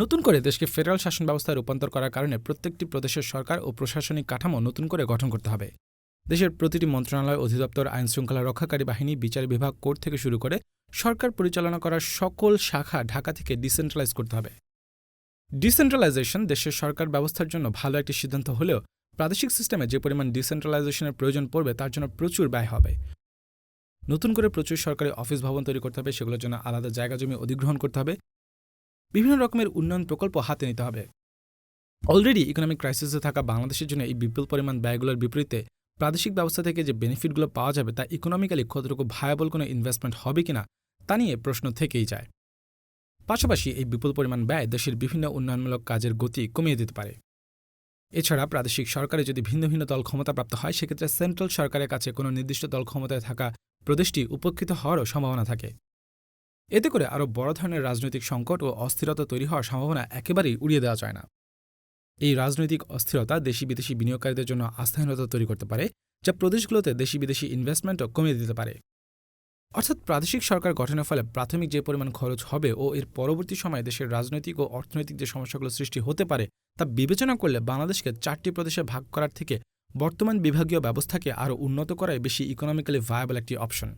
নতুন করে দেশকে ফেডারেল শাসন ব্যবস্থায় রূপান্তর করার কারণে প্রত্যেকটি প্রদেশের সরকার ও প্রশাসনিক কাঠামো নতুন করে গঠন করতে হবে। দেশের প্রতিটি মন্ত্রণালয় অধিদপ্তর আইন শৃঙ্খলা রক্ষাকারী বাহিনী, বিচার বিভাগ, কোর্ট থেকে শুরু করে সরকার পরিচালনা করার সকল শাখা ঢাকা থেকে ডিসেন্ট্রালাইজ করতে হবে। ডিসেন্ট্রালাইজেশন দেশের সরকার ব্যবস্থার জন্য ভালো একটি সিদ্ধান্ত হলেও প্রাদেশিক সিস্টেমে যে পরিমাণ ডিসেন্ট্রালাইজেশনের প্রয়োজন পড়বে তার জন্য প্রচুর ব্যয় হবে। নতুন করে প্রচুর সরকারি অফিস ভবন তৈরি করতে হবে, সেগুলোর জন্য আলাদা জায়গা জমি অধিগ্রহণ করতে হবে। বিভিন্ন রকমের উন্নয়ন প্রকল্প হাতে নিতে হবে। অলরেডি ইকোনমিক ক্রাইসিসে থাকা বাংলাদেশের জন্য এই বিপুল পরিমাণ ব্যয়গুলোর বিপরীতে প্রাদেশিক ব্যবস্থা থেকে যে বেনিফিটগুলো পাওয়া যাবে তা ইকোনমিক্যালি কতটুকু ভায়াবল কোনো ইনভেস্টমেন্ট হবে কিনা তা নিয়ে প্রশ্ন থেকেই যায়। পাশাপাশি এই বিপুল পরিমাণ ব্যয় দেশের বিভিন্ন উন্নয়নমূলক কাজের গতি কমিয়ে দিতে পারে। এছাড়া প্রাদেশিক সরকারে যদি ভিন্ন ভিন্ন দল ক্ষমতাপ্রাপ্ত হয়, সেক্ষেত্রে সেন্ট্রাল সরকারের কাছে কোনো নির্দিষ্ট দল ক্ষমতায় থাকা প্রদেশটি উপকৃত হওয়ারও সম্ভাবনা থাকে। এতে করে আরও বড় ধরনের রাজনৈতিক সংকট ও অস্থিরতা তৈরি হওয়ার সম্ভাবনা একেবারেই উড়িয়ে দেওয়া যায় না। এই রাজনৈতিক অস্থিরতা দেশি বিদেশি বিনিয়োগকারীদের জন্য আস্থাহীনতা তৈরি করতে পারে, যা প্রদেশগুলোতে দেশি বিদেশি ইনভেস্টমেন্টও কমিয়ে দিতে পারে। অর্থাৎ প্রাদেশিক সরকার গঠনের ফলে প্রাথমিক যে পরিমাণ খরচ হবে ও এর পরবর্তী সময়ে দেশের রাজনৈতিক ও অর্থনৈতিক যে সমস্যাগুলো সৃষ্টি হতে পারে, তা বিবেচনা করলে বাংলাদেশকে চারটি প্রদেশে ভাগ করার থেকে বর্তমান বিভাগীয় ব্যবস্থাকে আরও উন্নত করাই বেশি ইকোনমিক্যালি ভায়াবল একটি অপশন